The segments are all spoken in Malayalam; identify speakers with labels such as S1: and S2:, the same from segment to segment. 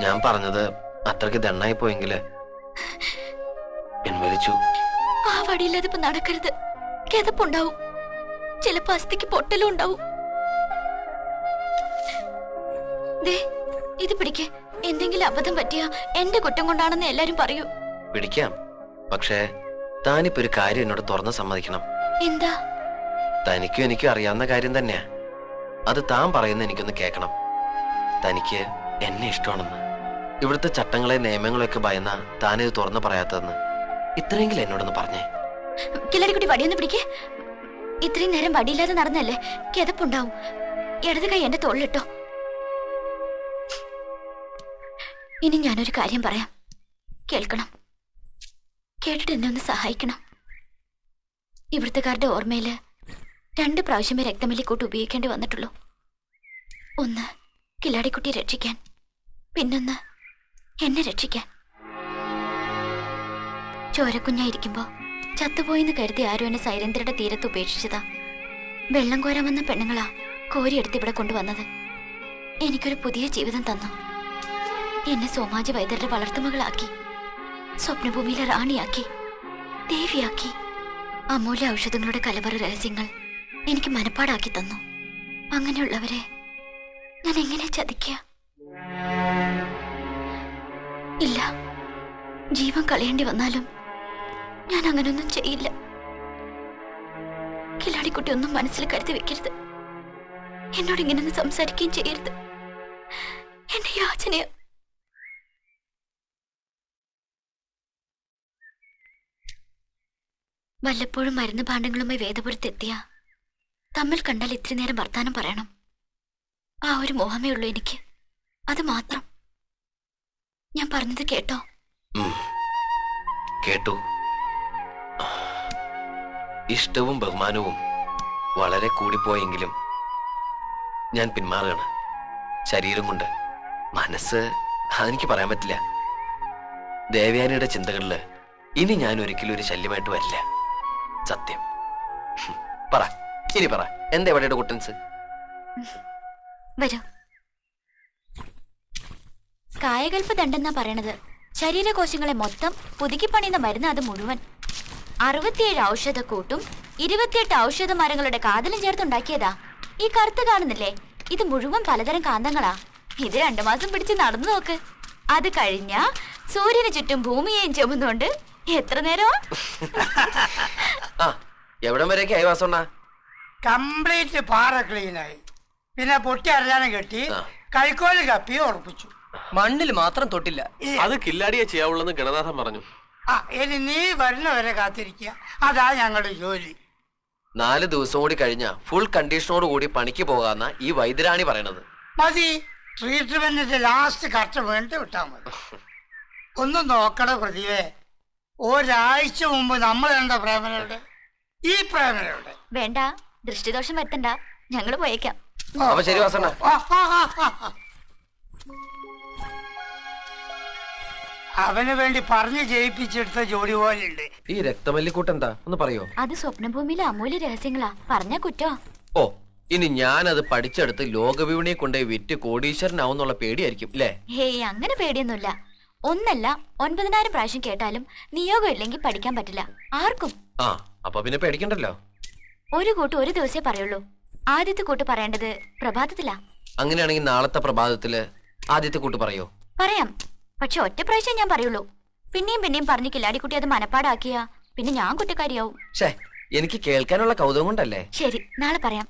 S1: ഞാൻ പറഞ്ഞത് അത്രയ്ക്ക് ദണ്ണായി പോയെങ്കിൽ പിൻവലിച്ചു
S2: ആ വടിയില്ലാതെ ഇപ്പൊ നടക്കരുത്. കിതപ്പുണ്ടാവും ചിലപ്പോ അസ്ഥിക്ക് പൊട്ടലും ഉണ്ടാവും. ഇത് പിടിക്ക്. എന്തെങ്കിലും അബദ്ധം പറ്റിയ എന്റെ കുറ്റം കൊണ്ടാണെന്ന് എല്ലാരും പറയൂ.
S1: പിടിക്കാം. പക്ഷേ താനിപ്പോ ഒരു കാര്യം എന്നോട് തുറന്ന് സമ്മതിക്കണം.
S2: എന്താ?
S1: തനിക്കും എനിക്കും അറിയാവുന്ന കാര്യം തന്നെയാ. അത് താൻ പറയുന്ന എനിക്കൊന്ന് കേൾക്കണം തനിക്ക് എന്നെ ഇഷ്ടമാണെന്ന്. ഇവിടുത്തെ ചട്ടങ്ങളെ നിയമങ്ങളെയൊക്കെ ഭയന്ന താനിത് തുറന്നു പറയാത്തതെന്ന്. ഇത്രയെങ്കിലും എന്നോടൊന്ന് പറഞ്ഞേ.
S2: കില്ലാടിക്കുട്ടി വടിയൊന്ന് പിടിക്കേ. ഇത്രയും നേരം വടിയില്ലാതെ നടന്നല്ലേ കിതപ്പുണ്ടാവും. ഇടത് കൈ എന്റെ തോളിലിട്ടോ. ഇനി ഞാനൊരു കാര്യം പറയാം. കേൾക്കണം. കേട്ടിട്ട് എന്നെ ഒന്ന് സഹായിക്കണം. ഇവിടുത്തുകാരുടെ ഓർമ്മയിൽ രണ്ട് പ്രാവശ്യമേ രക്തമല്ലിക്കൂട്ട് ഉപയോഗിക്കേണ്ടി വന്നിട്ടുള്ളൂ. ഒന്ന് കില്ലാടിക്കുട്ടിയെ രക്ഷിക്കാൻ. പിന്നൊന്ന് എന്നെ രക്ഷിക്കാൻ ചോരക്കുഞ്ഞായിരിക്കുമ്പോ ചത്തുപോയിന്ന് കരുതി ആരും എന്നെ സൈരന്ധ്രയുടെ തീരത്ത് ഉപേക്ഷിച്ചതാ? വെള്ളം കോരാൻ വന്ന പെണ്ണുങ്ങളാ കോരിയെടുത്ത് ഇവിടെ കൊണ്ടുവന്നത്. എനിക്കൊരു പുതിയ ജീവിതം തന്നു. എന്നെ സോമാജി വൈദ്യരുടെ വളർത്തുമകളാക്കി സ്വപ്നഭൂമിയിലെ റാണിയാക്കി. ദേവിയാക്കി. അമൂല്യ ഔഷധങ്ങളുടെ കലവറ രഹസ്യങ്ങൾ എനിക്ക് മനപ്പാടാക്കി തന്നു. അങ്ങനെയുള്ളവരെ ഞാൻ എങ്ങനെ ചതിക്കുക ഇല്ല. ജീവൻ കളയേണ്ടി വന്നാലും ഞാൻ അങ്ങനൊന്നും ചെയ്യില്ല. കില്ലാടിക്കുട്ടി ഒന്നും മനസ്സിൽ കരുതി വെക്കരുത്. എന്നോട് ഇങ്ങനെയൊന്നും സംസാരിക്കുകയും ചെയ്യരുത്. എന്റെ യാചനയ വല്ലപ്പോഴും മരുന്ന് പാണ്ഡങ്ങളുമായി വേദപുരത്തെത്തിയ തമ്മിൽ കണ്ടാൽ ഇത്തിരി നേരം വർത്താനം പറയണം. ആ ഒരു മോഹമേ ഉള്ളൂ എനിക്ക്. അത് മാത്രം. ഞാൻ പറഞ്ഞത് കേട്ടോ.
S1: കേട്ടു. ഇഷ്ടവും ബഹുമാനവും വളരെ കൂടിപ്പോയെങ്കിലും ഞാൻ പിന്മാറുകയാണ്. ശരീരം കൊണ്ട്. മനസ്സ് അതെനിക്ക് പറയാൻ പറ്റില്ല. ദേവയാനിയുടെ ചിന്തകളിൽ ഇനി ഞാൻ ഒരിക്കലും ഒരു ശല്യമായിട്ട് വരില്ല. സത്യം. പറ. ഇനി പറ. എന്താ എവിടെയുടെ കുട്ടൻസ്?
S2: വരൂ. കായകൽപ്പ ദണ്ടെന്നാ പറയണത്. ശരീരകോശങ്ങളെ മൊത്തം പുതുക്കി പണിയുന്ന മരുന്ന് അത് മുഴുവൻ. അറുപത്തിയേഴ് ഔഷധക്കൂട്ടും ഇരുപത്തിയെട്ട് ഔഷധ മരങ്ങളുടെ കാതലും ചേർത്തുണ്ടാക്കിയതാ. ഈ കറുത്ത് കാണുന്നില്ലേ? ഇത് മുഴുവൻ പലതരം കാന്തങ്ങളാ. ഇത് രണ്ടു മാസം പിടിച്ച് നടന്നു നോക്ക്. അത് കഴിഞ്ഞ സൂര്യന് ചുറ്റും ഭൂമിയെയും ചുമന്നുകൊണ്ട് എത്ര നേരമാ?
S1: ആ എവിടം വരെ
S3: കംപ്ലീറ്റ് പാറ ക്ലീനായി. പിന്നെ പൊട്ടി അറിയാനും കെട്ടി. കൈക്കോൽ കപ്പി ഉറപ്പിച്ചു.
S4: മണ്ണിൽ മാത്രം തൊട്ടില്ല.
S5: അത് കില്ലാടിയെ ചെയ്യാവുള്ളെന്ന് ഗണനാഥൻ പറഞ്ഞു.
S3: ആ ഇനി നീ വരുന്നവരെ കാത്തിരിക്കുക. അതാ ഞങ്ങളുടെ ജോലി.
S1: നാല് ദിവസം കൂടി കഴിഞ്ഞ ഫുൾ കണ്ടീഷനോട് കൂടി പണിക്ക് പോകാന്ന ഈ വൈദ്യരാണി പറയണത്.
S3: മതി. ട്രീറ്റ്മെന്റിന്റെ ലാസ്റ്റ് കറക്റ്റ് വേണ്ടി വിട്ടാ മതി. ഒന്ന് നോക്കണ പ്രതിവേ ഒരാഴ്ച മുമ്പ് നമ്മൾ കണ്ട പ്രേമനയുടെ ഈ പ്രേമനയുടെ
S2: വേണ്ട. ദൃഷ്ടിദോഷം വരുത്തണ്ട. ഞങ്ങൾ പോയേക്കാം.
S1: അപ്പൊ ശരി വാസണ്ണ.
S3: ആ, ആ, ആ, ആ, ആ. അവന് വേണ്ടി പറഞ്ഞു ജയിപ്പിച്ചെടുത്ത ജോലി പോലുണ്ട്
S1: ഈ രക്തമല്ലിക്കൂട്ട് എന്താ ഒന്ന് പറയോ?
S2: അത് സ്വപ്നഭൂമിയിലെ അമൂല്യ രഹസ്യങ്ങളാ. പറഞ്ഞ കുറ്റോ?
S1: ഓ ഇനി ഞാനത് പഠിച്ചെടുത്ത് ലോകവിപണിയെ കൊണ്ടുപോയി വിറ്റ് കോടീശ്വരനാവുന്നുള്ള പേടിയായിരിക്കും അല്ലേ
S2: ഹേ അങ്ങനെ പേടിയൊന്നുമില്ല. ഒന്നല്ല ഒൻപതിനായിരം പ്രാവശ്യം കേട്ടാലും നിയോഗം ഇല്ലെങ്കിൽ പഠിക്കാൻ പറ്റില്ല. ആർക്കും?
S1: ആ അപ്പൊ പിന്നെ പേടിക്കണ്ടല്ലോ.
S2: ഒരു കൂട്ട് ഒരു ദിവസേ പറയുള്ളൂ. ആദ്യത്തെ കൂട്ട് പറയേണ്ടത് പ്രഭാതത്തിലാ.
S1: അങ്ങനെയാണെങ്കിൽ നാളത്തെ പ്രഭാതത്തിൽ ആദ്യത്തെ കൂട്ട് പറയോ?
S2: പറയാം. പക്ഷെ ഒറ്റ പ്രാവശ്യം ഞാൻ പറയുള്ളൂ. പിന്നെയും പിന്നെയും പറഞ്ഞ് കില്ലാടിക്കുട്ടി അത് മനപ്പാടാക്കിയ. പിന്നെ ഞാൻ കുറ്റക്കാരിയാവും.
S1: എനിക്ക് കേൾക്കാനുള്ള കൗതുകം കൊണ്ടല്ലേ?
S2: ശരി നാളെ പറയാം.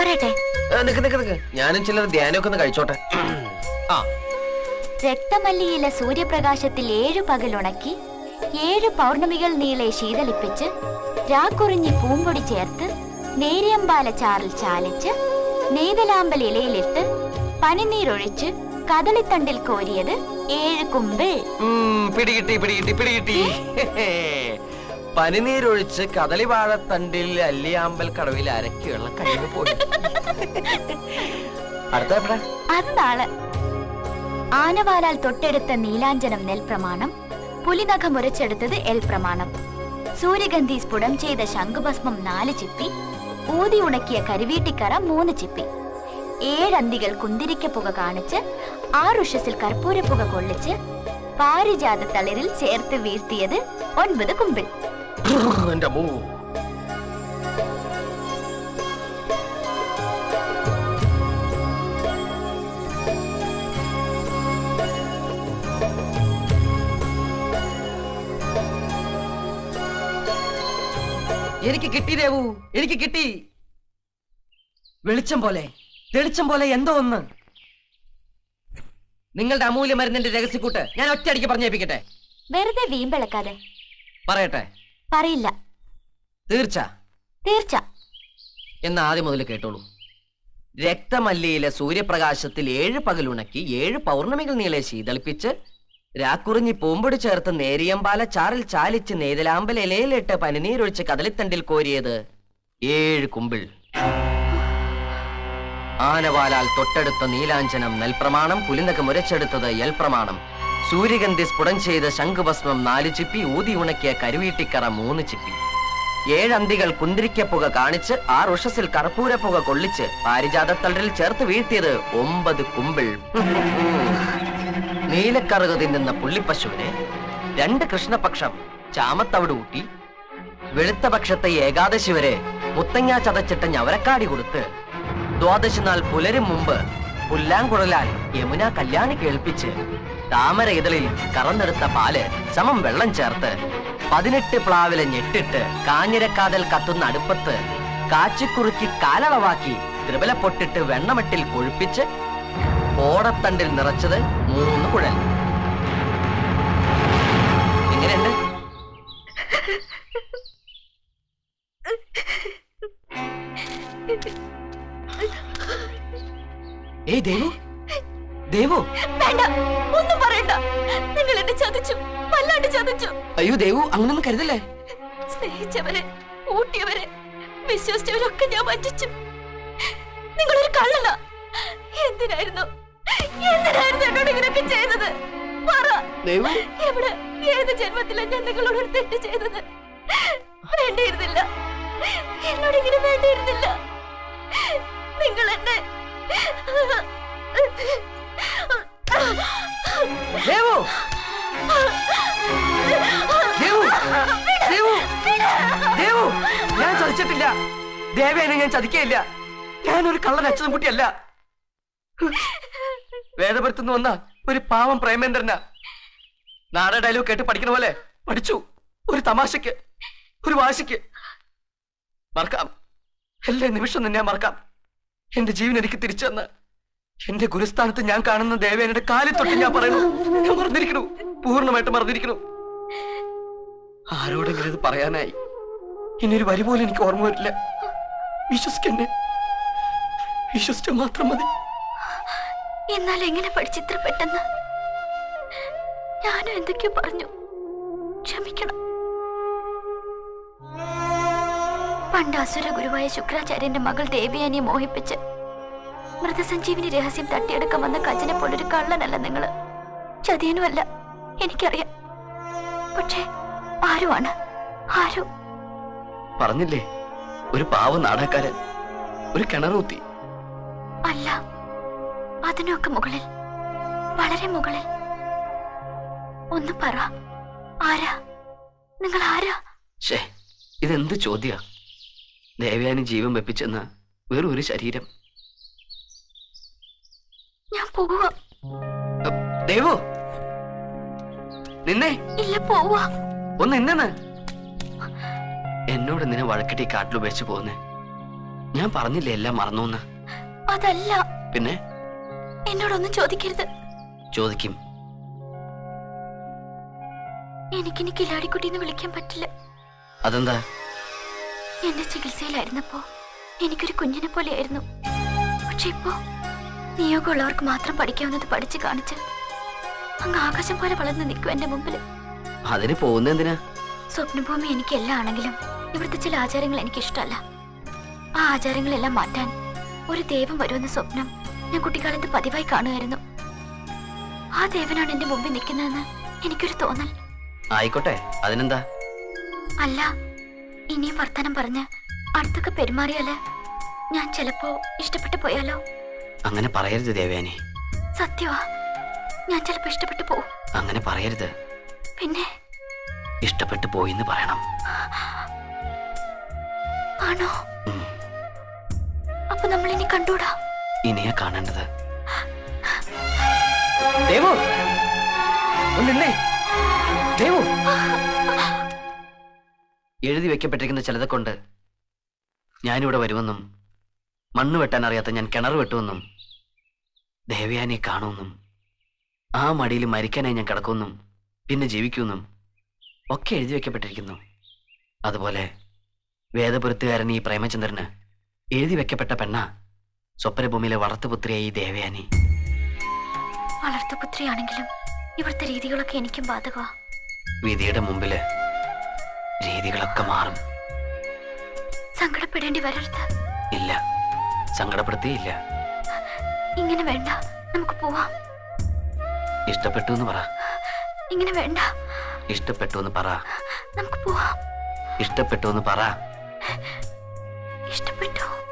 S2: പറയട്ടെ.
S1: നിക്ക് നിക്ക്. ഞാനും ചിലർ ധ്യാനമൊക്കെ ഒന്ന് കഴിച്ചോട്ടെ. ആ.
S2: രക്തമല്ലിയിലെ സൂര്യപ്രകാശത്തിൽ ഏഴു പകലുണക്കി ഏഴു പൗർണമികൾ നീളെ ശീതളിപ്പിച്ച് രാക്കുറിഞ്ഞി പൂമ്പൊടി ചേർത്ത് നേരിയമ്പാല ചാറിൽ ചാലിച്ച് നെയ്തലാമ്പൽ ഇലയിലിട്ട് പനിനീരൊഴിച്ച് കദളിത്തണ്ടിൽ കോരിയത് ഏഴ് കുമ്പിൾ
S1: പിടികിട്ടി പിടികിട്ടി പിടികിട്ടി. പനിനീരൊഴിച്ച് കദളിവാഴത്തണ്ടിൽ അല്ലിയാമ്പൽ കടവിൽ അരക്കിയുള്ള കഴിഞ്ഞു പോയി. അടുത്ത എവിടാ?
S2: അത് നാളെ ആനവാലാൽ തൊട്ടെടുത്ത നീലാഞ്ജനം നെൽ പ്രമാണം പുലിനഖം ഉരച്ചെടുത്തത് എൽ പ്രമാണം. സൂര്യഗന്ധി സ്ഫുടം ചെയ്ത ശംഖുഭസ്മം നാല് ചിപ്പി ഊതി ഉണക്കിയ കരിവീട്ടിക്കറ മൂന്ന് ചിപ്പി. ഏഴന്തികൾ കുന്തിരിക്ക പുക കാണിച്ച് ആറുഷസിൽ കർപ്പൂര പുക കൊള്ളിച്ച് പാരിജാത തളിരിൽ ചേർത്ത് വീഴ്ത്തിയത് ഒൻപത് കുമ്പിൾ.
S4: എനിക്ക് കിട്ടി ദേവു എനിക്ക് കിട്ടി. വെളിച്ചം പോലെ തെളിച്ചം പോലെ എന്തോ ഒന്ന്. നിങ്ങളുടെ അമൂല്യ മരുന്നിന്റെ രഹസ്യക്കൂട്ട് ഞാൻ ഒറ്റയടിക്ക് പറഞ്ഞേപ്പിക്കട്ടെ?
S2: വെറുതെ വീമ്പിളക്കാതെ.
S4: പറയട്ടെ?
S2: പറയില്ല.
S4: തീർച്ച.
S2: തീർച്ച.
S4: എന്ന് ആദ്യം മുതൽ കേട്ടോളൂ. രക്തമല്ലിയിലെ സൂര്യപ്രകാശത്തിൽ ഏഴ് പകലുണക്കി ഏഴ് പൗർണമികൾ നീളെ ശീതളിപ്പിച്ച് രാക്കുറിഞ്ഞി പൂമ്പൊടി ചേർത്ത് നേരിയമ്പാല ചാറിൽ ചാലിച്ച് നെയ്തലാമ്പൽ ഇലയിലിട്ട് പനിനീരൊഴിച്ച് കദളിത്തണ്ടിൽ കോരിയത് ഏഴ് കുമ്പിൾ. ആനവാലാൽ തൊട്ടടുത്ത നീലാഞ്ചനം നെൽപ്രമാണം പുലിനക മുരച്ചെടുത്തത് യൽപ്രമാണം സൂര്യഗന്ധി സ്ഫുടം ചെയ്ത ശംഖുഭസ്മം നാല് ചിപ്പി ഊതി ഉണക്കിയ കരുവീട്ടിക്കറ മൂന്ന് ചിപ്പി. ഏഴന്തികൾ കുന്തിരിക്കപ്പുക കാണിച്ച് ആറ് ഉഷസിൽ കർപ്പൂരപ്പുക കൊള്ളിച്ച് പാരിജാതത്തളിൽ ചേർത്ത് വീഴ്ത്തിയത് ഒമ്പത് കുമ്പിൾ. നീലക്കറുക തിന്നുന്ന പുള്ളിപ്പശുവിനെ രണ്ട് കൃഷ്ണപക്ഷം ചാമത്തവിട് ഊട്ടി വെളുത്ത പക്ഷത്തെ ഏകാദശി വരെ മുത്തങ്ങ ചതച്ചിട്ട് ഞവരക്കാടി കൊടുത്ത് ദ്വാദശി നാൾ പുലരും മുമ്പ് പുല്ലാങ്കുഴലാൽ യമുന കല്യാണി കേൾപ്പിച്ച് താമര ഇതളിൽ കറന്നെടുത്ത പാൽ സമം വെള്ളം ചേർത്ത് പതിനെട്ട് പ്ലാവിലെ ഞെട്ടിട്ട് കാഞ്ഞിരക്കാതൽ കത്തുന്ന അടുപ്പത്ത് കാച്ചിക്കുറുക്കി കാലളവാക്കി ത്രിബല പൊട്ടിട്ട് വെണ്ണമട്ടിൽ കൊഴുപ്പിച്ച് ഓടത്തണ്ടിൽ നിറച്ചത് മൂന്ന് കുഴൽ. എങ്ങനെയുണ്ട് ഏയ് ദേവു ദേവു.
S2: വേണ്ട ഒന്നും പറയണ്ട. നിങ്ങൾ എന്നെ ചതിച്ചു വല്ലാണ്ട് ചതിച്ചു.
S4: അയ്യോ ദേവു അങ്ങനൊന്നും കരുതല്ലേ?
S2: സ്നേഹിച്ചവരെ ഊട്ടിയവരെ വിശ്വസിച്ചവരൊക്കെ ഞാൻ വഞ്ചിച്ചു. നിങ്ങളൊരു കള്ളല്ല എന്തിനായിരുന്നു? എന്തിനായിരുന്നു എന്നോട് ഇങ്ങനെയൊക്കെ ചെയ്തത് പറ.
S4: ദേവു?
S2: എവിടെ? ഏത് ജന്മത്തിലാണ് ഞാൻ നിങ്ങളോട് ഒരു തെറ്റ് ചെയ്തത്? വേണ്ടിയിരുന്നില്ല. എന്നോട് ഇങ്ങനെ വേണ്ടിയിരുന്നില്ല. നിങ്ങൾ എന്നെ
S4: ദേവു! ദേവു! ദേവു! ദേവു! ഞാൻ ചതിച്ചിട്ടില്ല. ദേവേനെ ഞാൻ ചതിക്കയില്ല. ഞാനൊരു കള്ളൻ അച്ഛനും കുട്ടിയല്ല വേദപുരത്തുനിന്ന് വന്ന ഒരു പാവം പ്രേമേന്ദ്രനാ. നാടൻ ഡയലോഗ് കേട്ട് പഠിക്കണ പോലെ പഠിച്ചു. ഒരു തമാശക്ക് ഒരു വാശിക്ക്. മറക്കാം. എല്ലാ നിമിഷം തന്നെ ഞാൻ മറക്കാം. എന്റെ ജീവൻ എനിക്ക് തിരിച്ചു തന്ന എന്റെ ഗുരുസ്ഥാനത്ത് ഞാൻ കാണുന്ന ദേവേനയുടെ കാലിൽ തൊട്ട് ഞാൻ പറയുന്നു. ഞാൻ മറന്നിരിക്കണു പൂർണമായിട്ട് മറന്നിരിക്കണു ആരോടെങ്കിലും ഇത് പറയാനായി. ഇനി ഒരു വരി പോലും എനിക്ക് ഓർമ്മ വരില്ല. വിശ്വസിക്കന്നെ. വിശ്വസിച്ച മാത്രം മതി.
S2: എന്നാൽ എങ്ങനെ പഠിച്ചിത്ര പെട്ടെന്ന്? ഞാനും എന്തൊക്കെയോ പറഞ്ഞു. ക്ഷമിക്കണം. പണ്ട് അസുര ഗുരുവായ ശുക്രാചാര്യന്റെ മകൾ ദേവിയാനിയെ മോഹിപ്പിച്ച് മൃതസഞ്ജീവിനി രഹസ്യം തട്ടിയെടുക്കാൻ വന്ന കജനെ പോലൊരു കള്ളനല്ല നിങ്ങൾ. ചതിയനുമല്ല എനിക്കറിയാം. പക്ഷേ ആരുമാണ്? ആരോ?
S4: പറഞ്ഞില്ലേ? ഒരു പാവ നാടകക്കാരൻ ഒരു കിണറൂത്തി
S2: അല്ല. അതിനൊക്കെ മുകളിൽ. വളരെ മുകളിൽ. ഒന്ന് പറ. ആരാ? നിങ്ങൾ ആരാ
S4: ഷേ ഇതെന്ത് ചോദ്യ? ദേവയാനി ജീവൻ വെപ്പിച്ചെന്ന വേറൊരു ഒരു ശരീരം.
S2: ഞാൻ പോകുക
S4: ദേവോ! നിന്നെ?
S2: ഇല്ല പോവുക
S4: ഒന്ന് നിന്നെന്ന് എന്നോട് നിന്നെ വഴക്കിട്ടി കാട്ടിലുപേക്ഷിച്ച് പോന്നെ ഞാൻ പറഞ്ഞില്ലേ എല്ലാം മറന്നു
S2: അതല്ല.
S4: പിന്നെ?
S2: എന്നോടൊന്നും ചോദിക്കരുത്.
S4: ചോദിക്കും.
S2: എനിക്കിനി കിലാടിക്കുട്ടി എന്ന് വിളിക്കാൻ പറ്റില്ല.
S4: അതെന്താ?
S2: എന്റെ ചികിത്സയിലായിരുന്നപ്പോ എനിക്കൊരു കുഞ്ഞിനെ പോലെയായിരുന്നു. പക്ഷെ ഇപ്പോ നിയോഗമുള്ളവർക്ക് മാത്രം പഠിക്കാവുന്നത് പഠിച്ചു കാണിച്ച് അങ്ങ് ആകാശം പോലെ വളർന്ന് നിൽക്കും എന്റെ മുമ്പിൽ
S4: അതിന് പോകുന്ന എന്തിനാ?
S2: സ്വപ്നഭൂമി എനിക്ക് എല്ലാം ആണെങ്കിലും ഇവിടുത്തെ ചില ആചാരങ്ങൾ എനിക്ക് ഇഷ്ടമല്ല ആ ആചാരങ്ങളെല്ലാം മാറ്റാൻ ഒരു ദൈവം വരുമെന്ന സ്വപ്നം കുട്ടിക്കാലത്ത് പതിവായി കാണുമായിരുന്നു. ആ ദേവനാണ് എന്റെ മുമ്പിൽ നിൽക്കുന്നതെന്ന് എനിക്കൊരു തോന്നൽ.
S4: ആയിക്കോട്ടെ അതിനെന്താ?
S2: അല്ല ഇനിയും വർത്തമാനം പറഞ്ഞ് അടുത്തൊക്കെ പെരുമാറിയാൽ ഞാൻ ചിലപ്പോ ഇഷ്ടപ്പെട്ടു പോയാലോ?
S6: അങ്ങനെ പറയരുത് ദേവയാനി.
S2: സത്യവാ ഞാൻ ചിലപ്പോ ഇഷ്ടപ്പെട്ടു പോവും.
S6: അങ്ങനെ പറയരുത്.
S2: പിന്നെ?
S6: ഇഷ്ടപ്പെട്ടു പോയിന്ന് പറയണം.
S2: ആണോ. അപ്പൊ നമ്മൾ ഇനി കണ്ടൂടാ
S6: ഇനിയാ കാണേണ്ടത്.
S4: ദേവു! ദേവു!
S6: എഴുതി വെക്കപ്പെട്ടിരിക്കുന്ന ചിലത് കൊണ്ട് ഞാനിവിടെ വരുമെന്നും മണ്ണ് വെട്ടാൻ അറിയാത്ത ഞാൻ കിണർ വെട്ടുമെന്നും ദേവയാനിയെ കാണുമെന്നും ആ മടിയിൽ മരിക്കാനായി ഞാൻ കിടക്കുമെന്നും പിന്നെ ജീവിക്കുമെന്നും ഒക്കെ എഴുതി വെക്കപ്പെട്ടിരിക്കുന്നു. അതുപോലെ വേദപുരത്തുകാരൻ ഈ പ്രേമചന്ദ്രന് എഴുതി വെക്കപ്പെട്ട പെണ്ണ സ്വപ്നഭൂമിയിലെ വളർത്തുപുത്രിയായി ദേവയാനി.
S2: വളർത്തുപുത്രിയാണെങ്കിലും ഇവിടുത്തെ രീതികളൊക്കെ എനിക്കും ബാധകമാ.
S6: വിധിയുടെ മുമ്പിൽ രീതികളൊക്കെ മാറും.
S2: സങ്കടപ്പെടേണ്ടി വരരുത്.
S6: ഇല്ല. സങ്കടപ്പെടുത്തിയില്ല.
S2: ഇങ്ങനെ വേണ്ട. നമുക്ക് പോവാം.
S6: ഇഷ്ടപ്പെട്ടു എന്ന് പറ.
S2: ഇങ്ങനെ വേണ്ട.
S6: ഇഷ്ടപ്പെട്ടു എന്ന് പറ.
S2: നമുക്ക് പോവാം.
S6: ഇഷ്ടപ്പെട്ടു എന്ന് പറ.
S2: ഇഷ്ടപ്പെട്ടു.